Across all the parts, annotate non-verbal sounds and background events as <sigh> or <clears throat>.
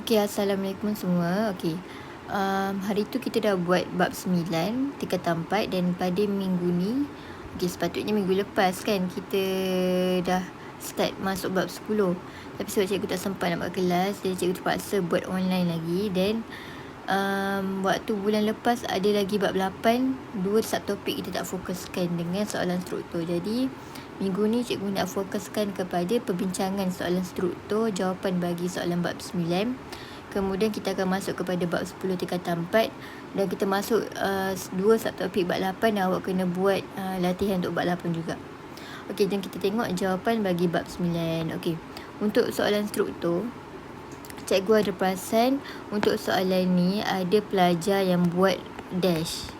Okey, Assalamualaikum semua. Okey. Um, hari tu kita dah buat bab 9, tingkatan 4 dan pada minggu ni, okey sepatutnya minggu lepas kan kita dah start masuk bab 10. Tapi sebab cikgu tak sempat nak buat kelas, jadi cikgu terpaksa buat online lagi dan um, waktu bulan lepas ada lagi bab 8, dua subtopik kita tak fokuskan dengan soalan struktur. Jadi Minggu ni cikgu nak fokuskan kepada perbincangan soalan struktur jawapan bagi soalan bab 9. Kemudian kita akan masuk kepada bab 10 tingkatan 4 dan kita masuk uh, dua subtopik bab 8 dan awak kena buat uh, latihan untuk bab 8 juga. Okey, jom kita tengok jawapan bagi bab 9. Okey. Untuk soalan struktur, cikgu ada perasan untuk soalan ni ada pelajar yang buat dash.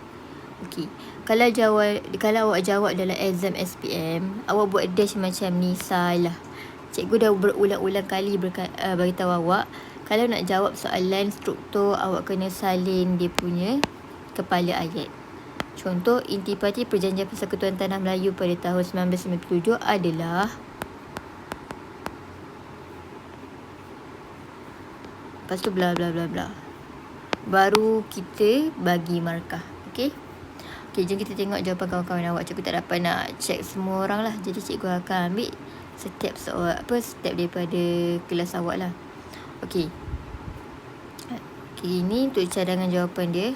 Okey. Kalau jawab kalau awak jawab dalam exam SPM, awak buat dash macam ni salah. Cikgu dah berulang-ulang kali berka, uh, bagi tahu awak kalau nak jawab soalan struktur awak kena salin dia punya kepala ayat. Contoh intipati perjanjian persekutuan tanah Melayu pada tahun 1997 adalah Lepas tu bla bla bla bla. Baru kita bagi markah. Okey? Okay, jom kita tengok jawapan kawan-kawan awak. Cikgu tak dapat nak check semua orang lah. Jadi cikgu akan ambil setiap soal, apa setiap daripada kelas awak lah. Okay. Okay, ini untuk cadangan jawapan dia.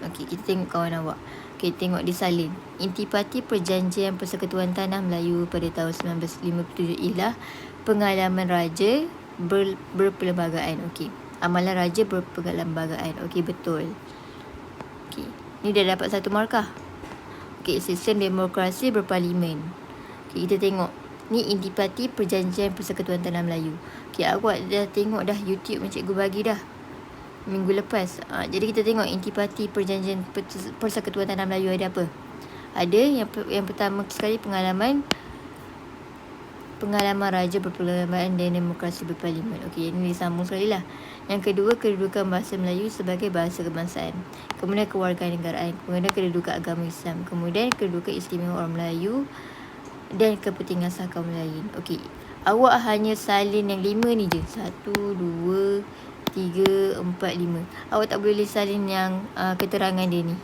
Okay, kita tengok kawan awak. Okay, tengok disalin. Intipati Perjanjian Persekutuan Tanah Melayu pada tahun 1957 ialah pengalaman raja ber, berperlembagaan. Okay. Amalan raja berperlembagaan. Okay, betul. Ni dah dapat satu markah. Okey, sistem demokrasi berparlimen. Okey, kita tengok. Ni intipati perjanjian persekutuan tanah Melayu. Okey, awak dah tengok dah YouTube yang cikgu bagi dah. Minggu lepas. Ha, jadi kita tengok intipati perjanjian persekutuan tanah Melayu ada apa? Ada yang yang pertama sekali pengalaman pengalaman raja berperlembagaan dan demokrasi berparlimen. Okey, ini disambung sekali lah. Yang kedua, kedudukan bahasa Melayu sebagai bahasa kebangsaan. Kemudian kewarganegaraan. Kemudian kedudukan agama Islam. Kemudian kedudukan istimewa orang Melayu dan kepentingan sah kaum lain. Okey. Awak hanya salin yang lima ni je. Satu, dua, tiga, empat, lima. Awak tak boleh salin yang uh, keterangan dia ni.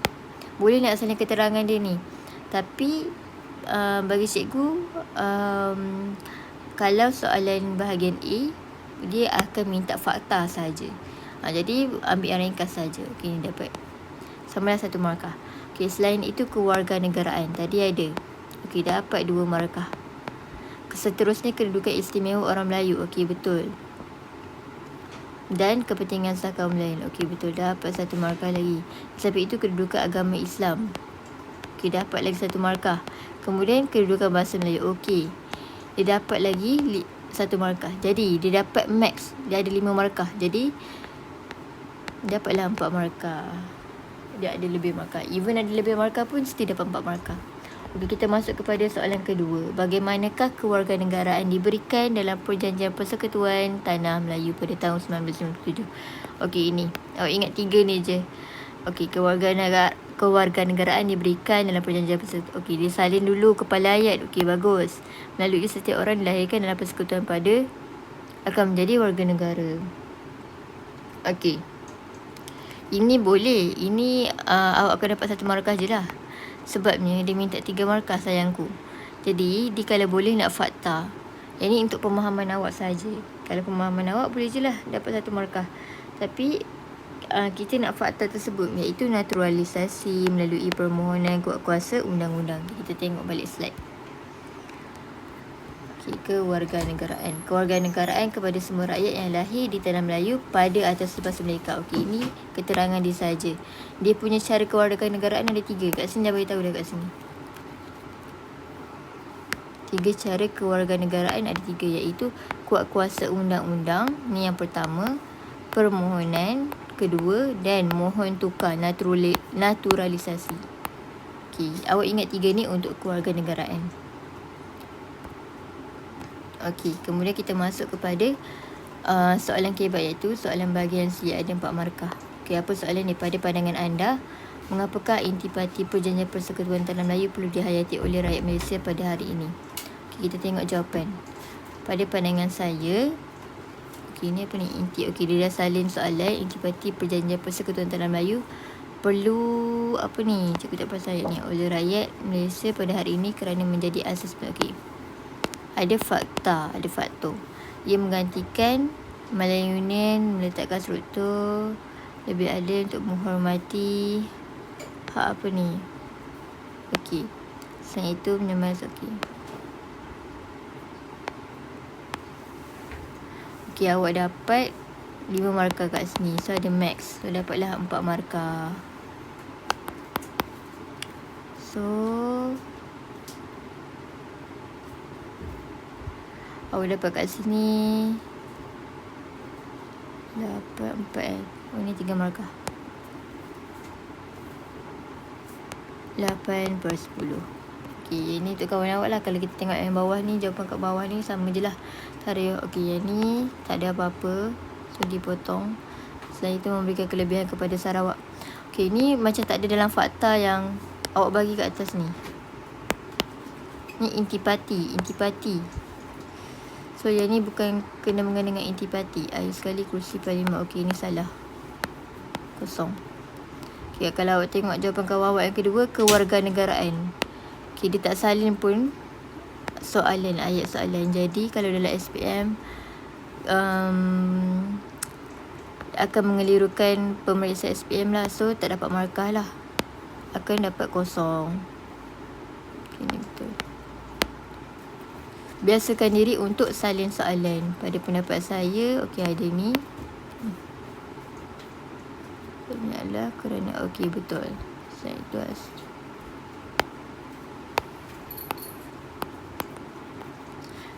Boleh nak salin keterangan dia ni. Tapi uh, bagi cikgu, um, kalau soalan bahagian A, dia akan minta fakta saja. Ha, jadi ambil yang ringkas saja. Okey ni dapat. Sama ada satu markah. Okey selain itu kewarganegaraan tadi ada. Okey dapat dua markah. Seterusnya kedudukan istimewa orang Melayu. Okey betul. Dan kepentingan sah kaum lain. Okey betul dapat satu markah lagi. Sebab itu kedudukan agama Islam. Okey dapat lagi satu markah. Kemudian kedudukan bahasa Melayu. Okey. Dia dapat lagi satu markah. Jadi dia dapat max. Dia ada lima markah. Jadi dapatlah empat markah. Dia ada lebih markah. Even ada lebih markah pun still dapat empat markah. Okey, kita masuk kepada soalan kedua. Bagaimanakah kewarganegaraan diberikan dalam perjanjian persekutuan Tanah Melayu pada tahun 1997? Okey, ini. Awak ingat tiga ni je. Okey, kewarganegaraan kewarganegaraan diberikan dalam perjanjian persekutuan. Okey, disalin dulu kepala ayat. Okey, bagus. Melalui setiap orang dilahirkan dalam persekutuan pada akan menjadi warga negara. Okey. Ini boleh. Ini uh, awak akan dapat satu markah je lah. Sebabnya dia minta tiga markah sayangku. Jadi, di kalau boleh nak fakta. Ini untuk pemahaman awak saja. Kalau pemahaman awak boleh je lah dapat satu markah. Tapi uh, kita nak fakta tersebut iaitu naturalisasi melalui permohonan kuat kuasa undang-undang. Kita tengok balik slide. Okay, kewarganegaraan. Kewarganegaraan kepada semua rakyat yang lahir di tanah Melayu pada atas bahasa Merdeka. Okey, ini keterangan dia saja. Dia punya cara kewarganegaraan ada tiga. Kat sini dah beritahu dah kat sini. Tiga cara kewarganegaraan ada tiga iaitu kuat kuasa undang-undang. Ni yang pertama. Permohonan, kedua dan mohon tukar naturalisasi. Okey, awak ingat tiga ni untuk kewarganegaraan. Okey, kemudian kita masuk kepada uh, soalan kebat iaitu soalan bahagian C ada empat markah. Okey, apa soalan ni pada pandangan anda? Mengapakah intipati perjanjian persekutuan tanah Melayu perlu dihayati oleh rakyat Malaysia pada hari ini? Okey, kita tengok jawapan. Pada pandangan saya, Okey, ni apa ni? Inti. Okey, dia dah salin soalan. Intipati perjanjian persekutuan tanah Melayu. Perlu apa ni? Cikgu tak pasal ayat ni. Oleh rakyat Malaysia pada hari ini kerana menjadi asas. Okey. Ada fakta, ada faktor. Ia menggantikan Malay Union meletakkan struktur lebih adil untuk menghormati hak apa ni? Okey. Selain itu, menyemai okey. Okay, awak dapat 5 markah kat sini. So, ada max. So, dapatlah 4 markah. So, awak dapat kat sini. Dapat 4 eh. Oh, ni 3 markah. 8 per 10. Okey, yang ni untuk kawan awak lah. Kalau kita tengok yang bawah ni, jawapan kat bawah ni sama je lah. Cara, okey, yang ni tak ada apa-apa. So, dipotong. Selain itu, memberikan kelebihan kepada Sarawak. Okey, ni macam tak ada dalam fakta yang awak bagi kat atas ni. Ni intipati, intipati. So, yang ni bukan kena mengena dengan intipati. Air sekali kursi parlimen. Okey, ni salah. Kosong. Okay, kalau awak tengok jawapan kawan awak yang kedua, kewarganegaraan. Okay, dia tak salin pun soalan, ayat soalan. Jadi, kalau dalam SPM, um, akan mengelirukan pemeriksa SPM lah. So, tak dapat markah lah. Akan dapat kosong. Okay, ni betul. Biasakan diri untuk salin soalan. Pada pendapat saya, okey ada ni. Ini adalah kerana, okey betul. Saya tuas.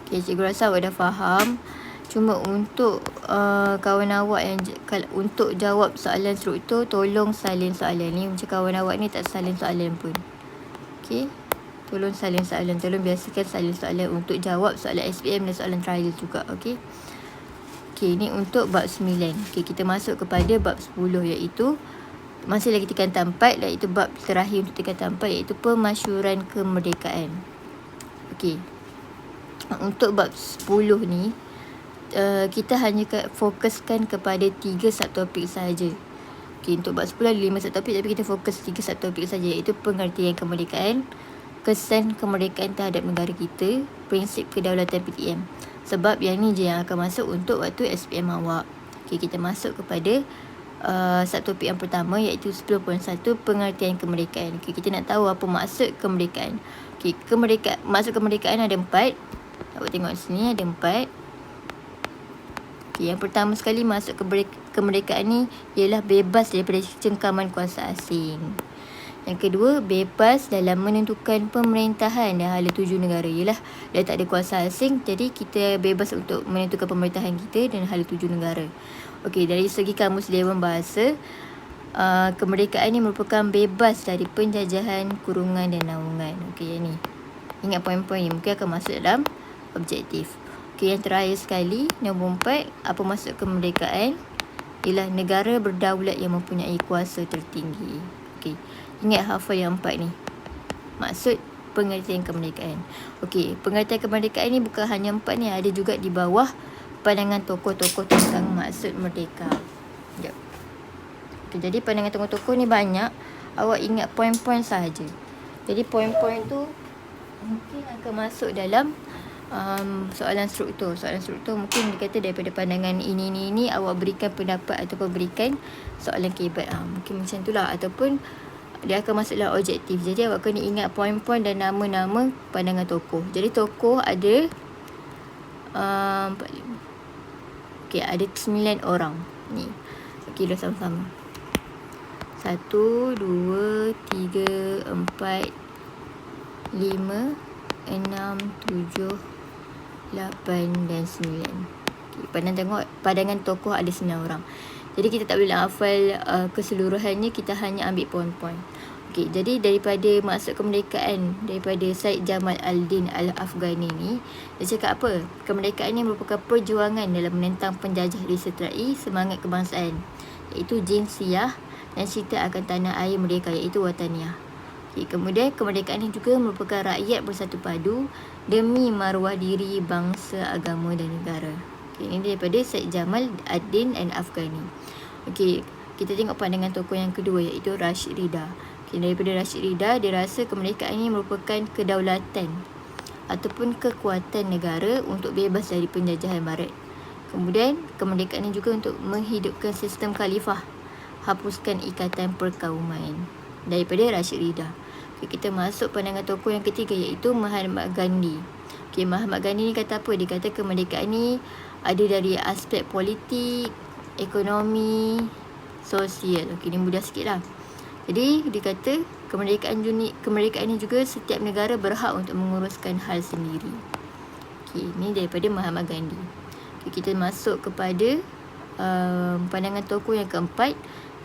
Okay, cikgu rasa awak dah faham. Cuma untuk uh, kawan awak yang untuk jawab soalan struktur, tolong salin soalan ni. Macam kawan awak ni tak salin soalan pun. Okay. Tolong salin soalan. Tolong biasakan salin soalan untuk jawab soalan SPM dan soalan trial juga. Okay. Okay, ni untuk bab 9. Okay, kita masuk kepada bab 10 iaitu masih lagi tingkatan 4 iaitu bab terakhir untuk tingkatan 4 iaitu pemasyuran kemerdekaan. Okay untuk bab 10 ni uh, kita hanya fokuskan kepada 3 subtopik saja. Okay, untuk bab 10 ada 5 subtopik tapi kita fokus 3 subtopik saja iaitu pengertian kemerdekaan, kesan kemerdekaan terhadap negara kita, prinsip kedaulatan PTM. Sebab yang ni je yang akan masuk untuk waktu SPM awak. Okay, kita masuk kepada uh, subtopik yang pertama iaitu 10.1 pengertian kemerdekaan. Okay, kita nak tahu apa maksud kemerdekaan. Okay, kemerdekaan, maksud kemerdekaan ada empat. Awak tengok sini ada empat. Okay, yang pertama sekali masuk ke kemerdekaan ni ialah bebas daripada cengkaman kuasa asing. Yang kedua, bebas dalam menentukan pemerintahan dan hala tuju negara. Ialah dia tak ada kuasa asing, jadi kita bebas untuk menentukan pemerintahan kita dan hala tuju negara. Okey, dari segi kamus Dewan Bahasa, uh, kemerdekaan ini merupakan bebas dari penjajahan, kurungan dan naungan. Okey, yang ni. Ingat poin-poin ni mungkin akan masuk dalam objektif. Okey, yang terakhir sekali, nombor empat, apa maksud kemerdekaan? Ialah negara berdaulat yang mempunyai kuasa tertinggi. Okey, ingat hafal yang empat ni. Maksud pengertian kemerdekaan. Okey, pengertian kemerdekaan ni bukan hanya empat ni, ada juga di bawah pandangan tokoh-tokoh tentang maksud merdeka. Sekejap. Okay, jadi pandangan tokoh-tokoh ni banyak. Awak ingat poin-poin sahaja. Jadi poin-poin tu mungkin akan masuk dalam um, soalan struktur. Soalan struktur mungkin dikata daripada pandangan ini ini ini awak berikan pendapat ataupun berikan soalan kebat ah mungkin macam itulah ataupun dia akan masuk dalam objektif. Jadi awak kena ingat poin-poin dan nama-nama pandangan tokoh. Jadi tokoh ada um, Okay, ada 9 orang. Ni. Okay, dah sama-sama. Satu, dua, tiga, empat, lima, enam, tujuh, lapan dan sembilan. Okay, pandang tengok padangan tokoh ada sembilan orang. Jadi kita tak boleh hafal uh, keseluruhannya, kita hanya ambil poin-poin. Okey, jadi daripada maksud kemerdekaan daripada Said Jamal Al-Din Al-Afghani ni, dia cakap apa? Kemerdekaan ini merupakan perjuangan dalam menentang penjajah disertai semangat kebangsaan iaitu jinsiyah dan cerita akan tanah air merdeka iaitu wataniah. Okay, kemudian kemerdekaan ini juga merupakan rakyat bersatu padu demi maruah diri bangsa, agama dan negara. Okay, ini daripada Syed Jamal Adin and Afghani. Okey, kita tengok pandangan tokoh yang kedua iaitu Rashid Rida. Okay, daripada Rashid Rida, dia rasa kemerdekaan ini merupakan kedaulatan ataupun kekuatan negara untuk bebas dari penjajahan barat. Kemudian, kemerdekaan ini juga untuk menghidupkan sistem khalifah, hapuskan ikatan perkauman. Daripada Rashid Rida. Okay, kita masuk pandangan tokoh yang ketiga iaitu Mahatma Gandhi. Okay, Mahatma Gandhi ni kata apa? Dia kata kemerdekaan ni ada dari aspek politik, ekonomi, sosial. Okey, ni mudah sikit lah. Jadi, dia kata kemerdekaan, unik, kemerdekaan ini juga setiap negara berhak untuk menguruskan hal sendiri. Okey, ni daripada Mahatma Gandhi. Okay, kita masuk kepada um, pandangan tokoh yang keempat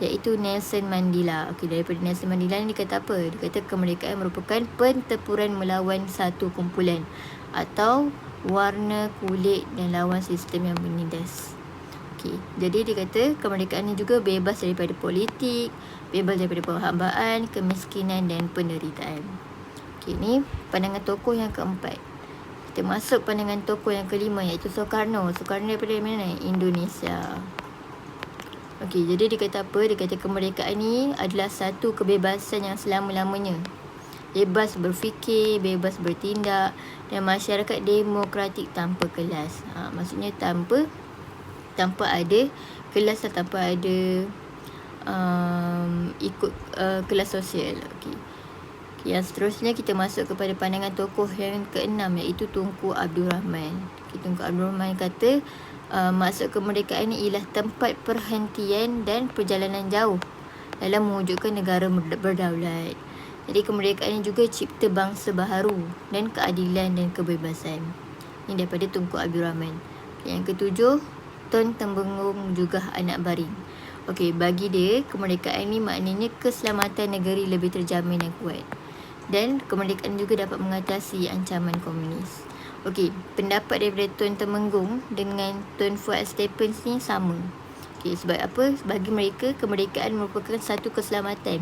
iaitu Nelson Mandela. Okey, daripada Nelson Mandela ni dia kata apa? Dia kata kemerdekaan merupakan pentempuran melawan satu kumpulan atau warna kulit dan lawan sistem yang menindas. Okey, jadi dia kata kemerdekaan ini juga bebas daripada politik, bebas daripada perhambaan, kemiskinan dan penderitaan. Okey, ni pandangan tokoh yang keempat. Kita masuk pandangan tokoh yang kelima iaitu Soekarno. Soekarno daripada mana? Indonesia. Okey, jadi dia kata apa? Dia kata kemerdekaan ini adalah satu kebebasan yang selama-lamanya bebas berfikir, bebas bertindak dan masyarakat demokratik tanpa kelas. Ha, maksudnya tanpa tanpa ada kelas atau tanpa ada um, ikut uh, kelas sosial. Okey. Yang seterusnya kita masuk kepada pandangan tokoh yang keenam iaitu Tunku Abdul Rahman. Okay, Tunku Abdul Rahman kata uh, maksud kemerdekaan ini ialah tempat perhentian dan perjalanan jauh dalam mewujudkan negara berdaulat. Jadi kemerdekaan ini juga cipta bangsa baharu dan keadilan dan kebebasan. Ini daripada Tunku Abdul Rahman. Yang ketujuh, Tun Tembengung juga anak baring. Okey, bagi dia kemerdekaan ini maknanya keselamatan negeri lebih terjamin dan kuat. Dan kemerdekaan juga dapat mengatasi ancaman komunis. Okey, pendapat daripada Tun Temenggung dengan Tun Fuad Stepens ni sama. Okey, sebab apa? Bagi mereka, kemerdekaan merupakan satu keselamatan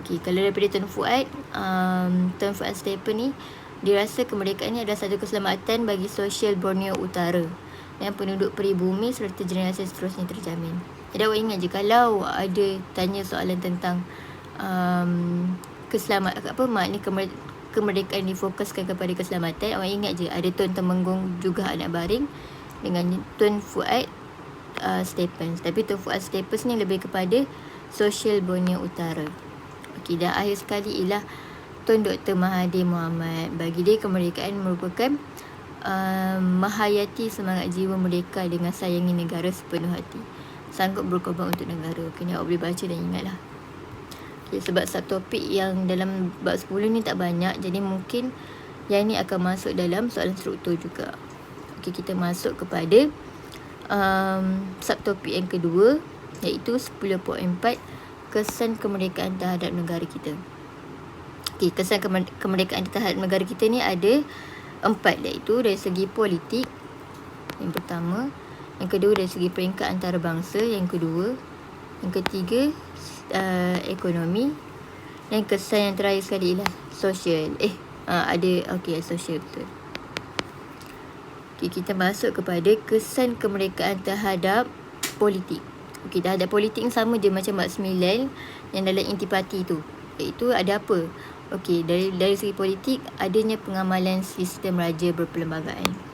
Okey, kalau daripada Tuan Fuad, um, Tuan Fuad Stephen ni, dia rasa kemerdekaan ni adalah satu keselamatan bagi sosial Borneo Utara dan penduduk peribumi serta generasi seterusnya terjamin. Jadi awak ingat je kalau ada tanya soalan tentang um, keselamatan, apa makna kemerdekaan difokuskan kepada keselamatan, awak ingat je ada Tuan Temenggung juga anak baring dengan Tuan Fuad uh, Stephen. Tapi Tuan Fuad Stephen ni lebih kepada sosial Borneo Utara. Okey, dan akhir sekali ialah Tun Dr. Mahathir Mohamad. Bagi dia kemerdekaan merupakan uh, menghayati semangat jiwa merdeka dengan sayangi negara sepenuh hati. Sanggup berkorban untuk negara. Okey, ni awak boleh baca dan ingatlah. Okay, sebab subtopik yang dalam bab 10 ni tak banyak. Jadi mungkin yang ni akan masuk dalam soalan struktur juga. Okey, kita masuk kepada um, subtopik yang kedua iaitu 10.4 kesan kemerdekaan terhadap negara kita. Okey, kesan kemerdekaan terhadap negara kita ni ada empat iaitu dari segi politik yang pertama, yang kedua dari segi peringkat antarabangsa, yang kedua, yang ketiga uh, ekonomi dan kesan yang terakhir sekali ialah sosial. Eh, uh, ada okey sosial betul. Okey, kita masuk kepada kesan kemerdekaan terhadap politik. Okey, dah ada politik yang sama je macam bab 9 yang dalam intipati tu. Iaitu ada apa? Okey, dari dari segi politik adanya pengamalan sistem raja berperlembagaan.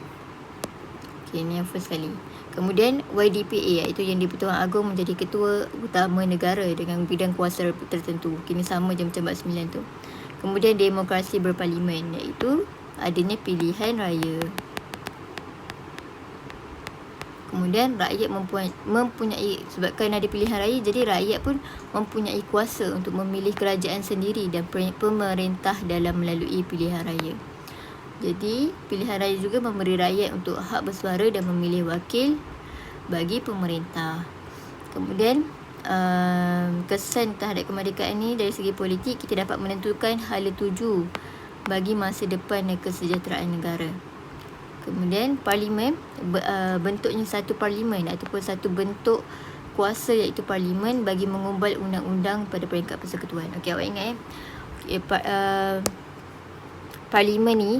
Okey, ini yang first kali. Kemudian YDPA iaitu yang di-Pertuan Agong menjadi ketua utama negara dengan bidang kuasa tertentu. Kini sama je macam bab 9 tu. Kemudian demokrasi berparlimen iaitu adanya pilihan raya. Kemudian rakyat mempunyai, mempunyai sebabkan ada pilihan raya jadi rakyat pun mempunyai kuasa untuk memilih kerajaan sendiri dan pemerintah dalam melalui pilihan raya. Jadi pilihan raya juga memberi rakyat untuk hak bersuara dan memilih wakil bagi pemerintah. Kemudian um, kesan terhadap kemerdekaan ini dari segi politik kita dapat menentukan hala tuju bagi masa depan dan kesejahteraan negara. Kemudian parlimen uh, bentuknya satu parlimen ataupun satu bentuk kuasa iaitu parlimen bagi mengubal undang-undang pada peringkat persekutuan. Okey awak ingat eh. Okay, pa, uh, parlimen ni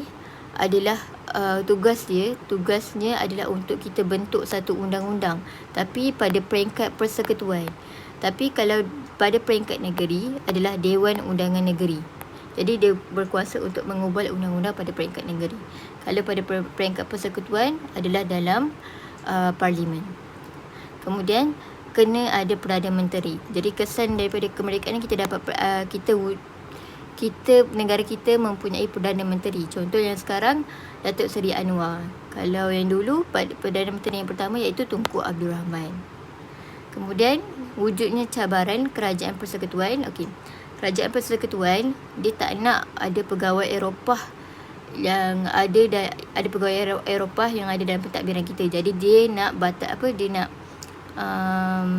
adalah uh, tugas dia tugasnya adalah untuk kita bentuk satu undang-undang tapi pada peringkat persekutuan. Tapi kalau pada peringkat negeri adalah Dewan Undangan Negeri. Jadi dia berkuasa untuk mengubah undang-undang pada peringkat negeri. Kalau pada peringkat persekutuan adalah dalam uh, parlimen. Kemudian kena ada Perdana Menteri. Jadi kesan daripada kemerdekaan kita dapat uh, kita kita negara kita mempunyai perdana menteri. Contoh yang sekarang Datuk Seri Anwar. Kalau yang dulu perdana menteri yang pertama iaitu Tunku Abdul Rahman. Kemudian wujudnya cabaran kerajaan persekutuan. Okey. Kerajaan persekutuan dia tak nak ada pegawai Eropah yang ada ada pegawai Eropah yang ada dalam pentadbiran kita. Jadi dia nak batal apa dia nak um,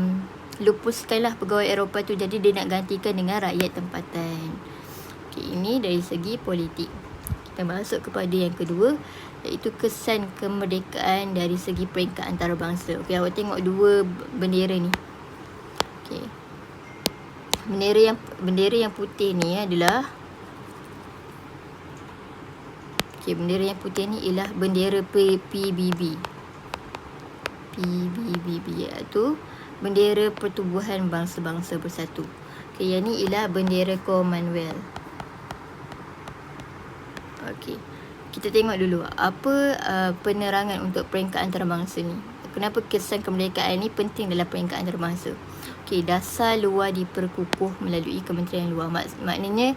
lupuskanlah pegawai Eropah tu jadi dia nak gantikan dengan rakyat tempatan. Okay, ini dari segi politik. Kita masuk kepada yang kedua iaitu kesan kemerdekaan dari segi peringkat antarabangsa. Okey, awak tengok dua bendera ni. Okey. Bendera yang bendera yang putih ni adalah Okey, bendera yang putih ni ialah bendera PBB. PBB iaitu bendera Pertubuhan Bangsa-Bangsa Bersatu. Okey, yang ni ialah bendera Commonwealth. Okey. Kita tengok dulu apa uh, penerangan untuk peringkat antarabangsa ni. Kenapa kesan kemerdekaan ni penting dalam peringkat antarabangsa? Okey, dasar luar diperkukuh melalui Kementerian Luar. Mak- maknanya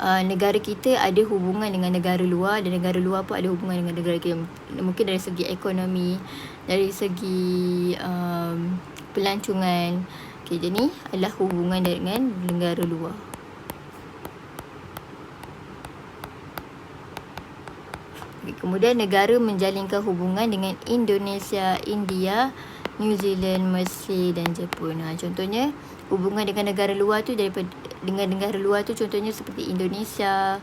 uh, negara kita ada hubungan dengan negara luar dan negara luar pun ada hubungan dengan negara kita. Mungkin dari segi ekonomi, dari segi um, pelancongan. Okey, jadi adalah hubungan dengan negara luar. Kemudian negara menjalinkan hubungan dengan Indonesia, India, New Zealand, Mesir dan Jepun. Ha, contohnya hubungan dengan negara luar tu daripada dengan negara luar tu contohnya seperti Indonesia,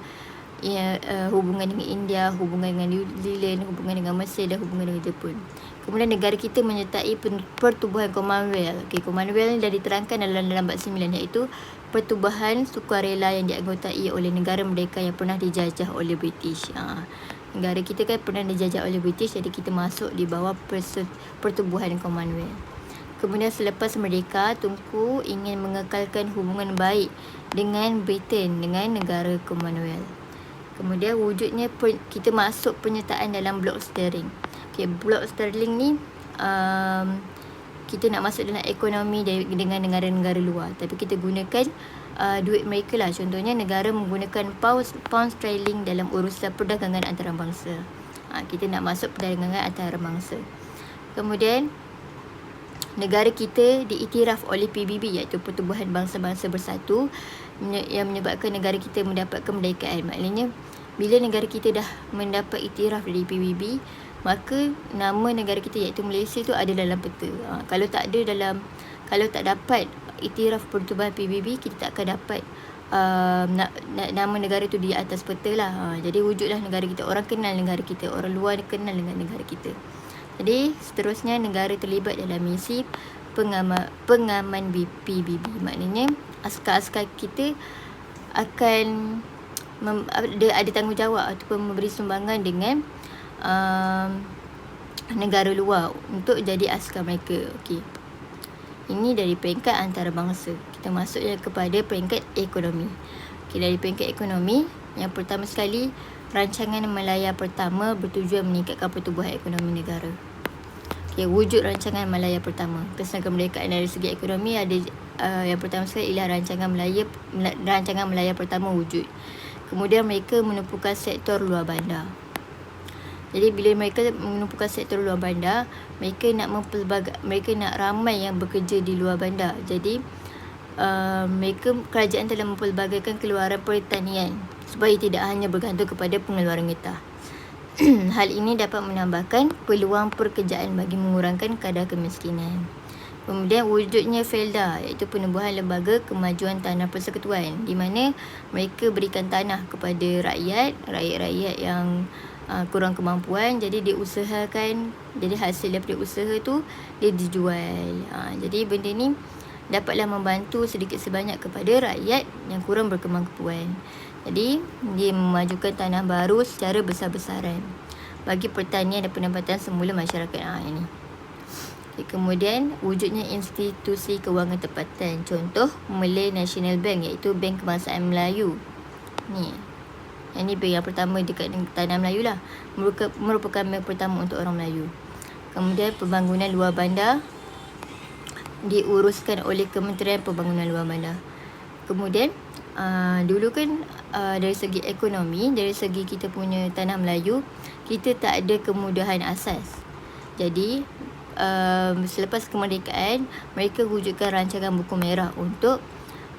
ya, uh, hubungan dengan India, hubungan dengan New Zealand, hubungan dengan Mesir dan hubungan dengan Jepun. Kemudian negara kita menyertai pertubuhan Commonwealth. Okay, Commonwealth ni dah diterangkan dalam dalam bab 9 iaitu pertubuhan sukarela yang dianggotai oleh negara mereka yang pernah dijajah oleh British. Ha negara kita kan pernah dijajah oleh British jadi kita masuk di bawah pertubuhan Commonwealth. Kemudian selepas merdeka, Tunku ingin mengekalkan hubungan baik dengan Britain dengan negara Commonwealth. Kemudian wujudnya kita masuk penyertaan dalam blok sterling. Okay, blok sterling ni um, kita nak masuk dalam ekonomi dengan negara-negara luar tapi kita gunakan uh, duit mereka lah. Contohnya negara menggunakan pound, pound sterling dalam urusan perdagangan antarabangsa. Uh, kita nak masuk perdagangan antarabangsa. Kemudian negara kita diiktiraf oleh PBB iaitu Pertubuhan Bangsa-Bangsa Bersatu yang menyebabkan negara kita mendapat kemerdekaan. Maknanya bila negara kita dah mendapat iktiraf dari PBB maka nama negara kita iaitu Malaysia tu ada dalam peta. Ha, kalau tak ada dalam kalau tak dapat iktiraf pertubuhan PBB kita tak akan dapat uh, na, na, nama negara tu di atas peta lah. Ha, jadi wujudlah negara kita. Orang kenal negara kita. Orang luar kenal dengan negara kita. Jadi seterusnya negara terlibat dalam misi pengaman, pengaman PBB. Maknanya askar-askar kita akan mem, ada, ada tanggungjawab ataupun memberi sumbangan dengan um, negara luar untuk jadi askar mereka. Okey. Ini dari peringkat antarabangsa. Kita masuk ya kepada peringkat ekonomi. Okey, dari peringkat ekonomi, yang pertama sekali rancangan Malaya pertama bertujuan meningkatkan pertumbuhan ekonomi negara. Okey, wujud rancangan Malaya pertama. Kesan kemerdekaan dari segi ekonomi ada uh, yang pertama sekali ialah rancangan Malaya rancangan Malaya pertama wujud. Kemudian mereka menumpukan sektor luar bandar. Jadi bila mereka menumpukan sektor luar bandar, mereka nak mempelbagai mereka nak ramai yang bekerja di luar bandar. Jadi uh, mereka kerajaan telah mempelbagaikan keluaran pertanian supaya tidak hanya bergantung kepada pengeluaran getah. <clears throat> Hal ini dapat menambahkan peluang pekerjaan bagi mengurangkan kadar kemiskinan. Kemudian wujudnya FELDA iaitu penubuhan lembaga kemajuan tanah persekutuan di mana mereka berikan tanah kepada rakyat, rakyat-rakyat yang uh, kurang kemampuan jadi dia usahakan jadi hasil daripada usaha tu dia dijual uh, jadi benda ni dapatlah membantu sedikit sebanyak kepada rakyat yang kurang berkemampuan jadi dia memajukan tanah baru secara besar-besaran bagi pertanian dan pendapatan semula masyarakat. Ha, ini. Okay, kemudian wujudnya institusi kewangan tempatan. Contoh Malay National Bank iaitu Bank Kebangsaan Melayu. Ni. Yang ni bank yang pertama dekat tanah Melayu lah. Merupakan, bank pertama untuk orang Melayu. Kemudian pembangunan luar bandar diuruskan oleh Kementerian Pembangunan Luar Bandar. Kemudian uh, dulu kan uh, dari segi ekonomi, dari segi kita punya tanah Melayu, kita tak ada kemudahan asas. Jadi um, selepas kemerdekaan, mereka wujudkan rancangan buku merah untuk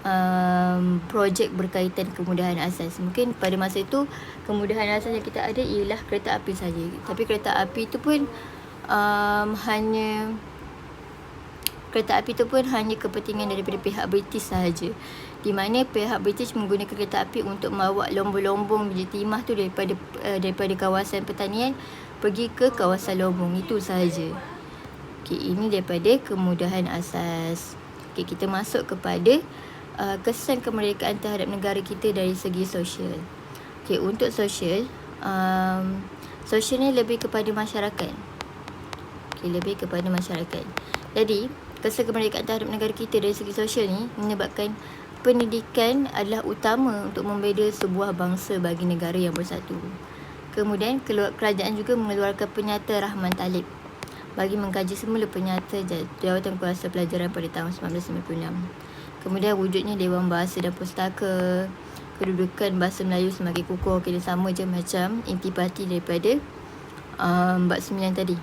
um, projek berkaitan kemudahan asas. Mungkin pada masa itu kemudahan asas yang kita ada ialah kereta api saja. Tapi kereta api itu pun um, hanya kereta api itu pun hanya kepentingan daripada pihak British sahaja. Di mana pihak British menggunakan kereta api untuk membawa lombong-lombong biji timah tu daripada uh, daripada kawasan pertanian pergi ke kawasan lombong itu sahaja. Okey, ini daripada kemudahan asas. Okey, kita masuk kepada uh, kesan kemerdekaan terhadap negara kita dari segi sosial. Okey, untuk sosial, um, sosial ni lebih kepada masyarakat. Okey, lebih kepada masyarakat. Jadi, kesan kemerdekaan terhadap negara kita dari segi sosial ni menyebabkan pendidikan adalah utama untuk membeda sebuah bangsa bagi negara yang bersatu. Kemudian kerajaan juga mengeluarkan penyata Rahman Talib bagi mengkaji semula penyata jawatan kuasa pelajaran pada tahun 1996. Kemudian wujudnya Dewan Bahasa dan Pustaka, kedudukan bahasa Melayu semakin kukuh, kira sama je macam intipati daripada um, Bab 9 tadi.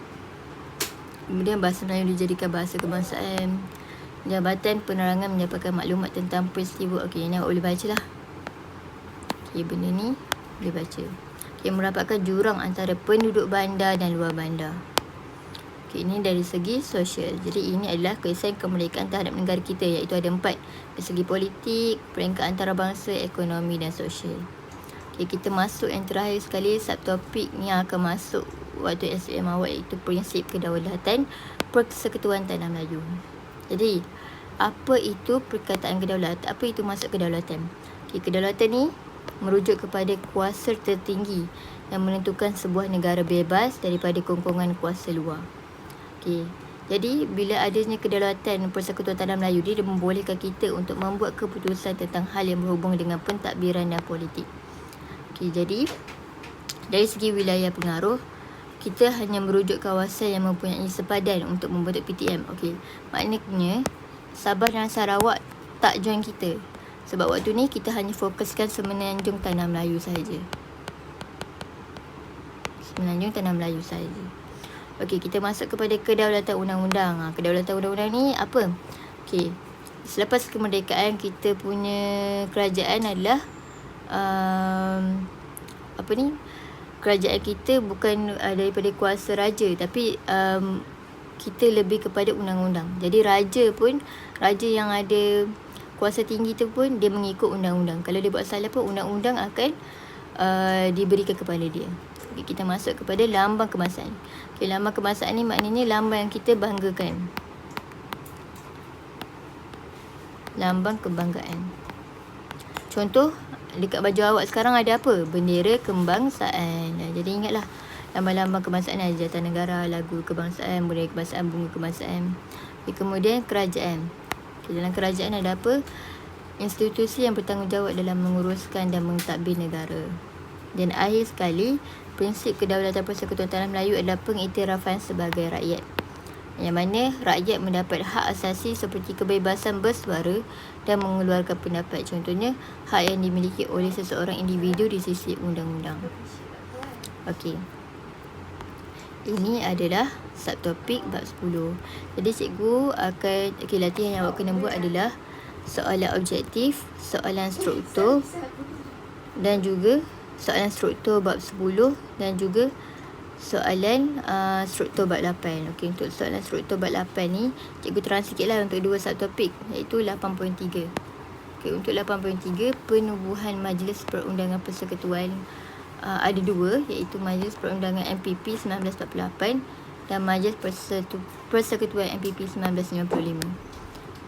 Kemudian bahasa Melayu dijadikan bahasa kebangsaan. Jabatan Penerangan mendapatkan maklumat tentang peristiwa. Okey, ini awak boleh baca lah. Okey, benda ni boleh baca. Okey, merapatkan jurang antara penduduk bandar dan luar bandar. Okey, ini dari segi sosial. Jadi ini adalah kesan kemerdekaan terhadap negara kita iaitu ada empat. Dari segi politik, peringkat antarabangsa, ekonomi dan sosial. Okey, kita masuk yang terakhir sekali subtopik yang akan masuk waktu SPM awak iaitu prinsip kedaulatan persekutuan tanah Melayu. Jadi, apa itu perkataan kedaulatan? Apa itu maksud kedaulatan? Okay, kedaulatan ni merujuk kepada kuasa tertinggi yang menentukan sebuah negara bebas daripada kongkongan kuasa luar. Okay. Jadi, bila adanya kedaulatan persekutuan tanah Melayu, dia membolehkan kita untuk membuat keputusan tentang hal yang berhubung dengan pentadbiran dan politik. Okay, jadi, dari segi wilayah pengaruh, kita hanya merujuk kawasan yang mempunyai sepadan untuk membentuk PTM. Okey. Maknanya Sabah dan Sarawak tak join kita. Sebab waktu ni kita hanya fokuskan semenanjung tanah Melayu sahaja. Semenanjung tanah Melayu sahaja. Okey, kita masuk kepada kedaulatan undang-undang. Ha, kedaulatan undang-undang ni apa? Okey. Selepas kemerdekaan kita punya kerajaan adalah um, apa ni? kerajaan kita bukan uh, daripada kuasa raja tapi um, kita lebih kepada undang-undang. Jadi raja pun raja yang ada kuasa tinggi tu pun dia mengikut undang-undang. Kalau dia buat salah pun undang-undang akan uh, diberikan kepada dia. Okay, kita masuk kepada lambang kebangsaan. Okay, lambang kebangsaan ni maknanya lambang yang kita banggakan. Lambang kebanggaan. Contoh dekat baju awak sekarang ada apa? Bendera kebangsaan. Jadi ingatlah lambang-lambang kebangsaan ada jatan negara, lagu kebangsaan, budaya kebangsaan, bunga kebangsaan. Okay, kemudian kerajaan. Okay, dalam kerajaan ada apa? Institusi yang bertanggungjawab dalam menguruskan dan mentadbir negara. Dan akhir sekali, prinsip kedaulatan persekutuan tanah Melayu adalah pengiktirafan sebagai rakyat yang mana rakyat mendapat hak asasi seperti kebebasan bersuara dan mengeluarkan pendapat. Contohnya, hak yang dimiliki oleh seseorang individu di sisi undang-undang. Okey. Ini adalah subtopik bab 10. Jadi cikgu akan okay, latihan yang awak kena buat adalah soalan objektif, soalan struktur dan juga soalan struktur bab 10 dan juga soalan uh, struktur bab 8. Okey, untuk soalan struktur bab 8 ni, cikgu terang sikitlah untuk dua subtopik iaitu 8.3. Okey, untuk 8.3 penubuhan Majlis Perundangan Persekutuan uh, ada dua iaitu Majlis Perundangan MPP 1948 dan Majlis Persekutuan MPP 1955.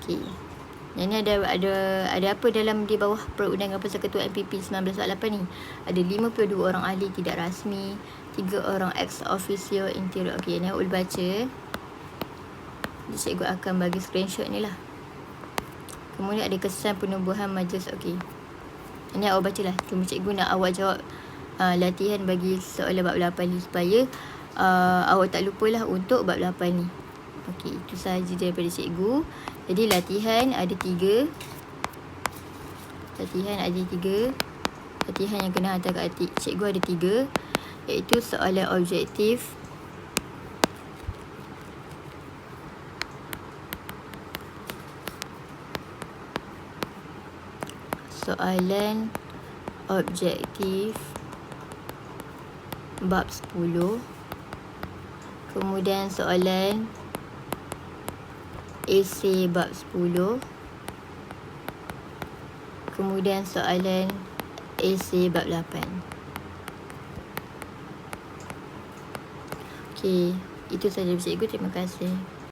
Okey. Yang ni ada ada ada apa dalam di bawah perundangan persekutuan MPP 1948 ni? Ada 52 orang ahli tidak rasmi, tiga orang ex officio interior. Okey, ni boleh baca. Jadi cikgu akan bagi screenshot ni lah. Kemudian ada kesan penubuhan majlis. Okey. Ini awak baca lah. Cuma cikgu nak awak jawab uh, latihan bagi soalan bab 8 ni supaya uh, awak tak lupalah untuk bab 8 ni. Okey, itu sahaja daripada cikgu. Jadi latihan ada tiga. Latihan ada tiga. Latihan yang kena hantar kat atik cikgu ada tiga. Iaitu soalan objektif. Soalan objektif bab 10 kemudian soalan esei bab 10 kemudian soalan esei bab 8 okey itu saja cikgu terima kasih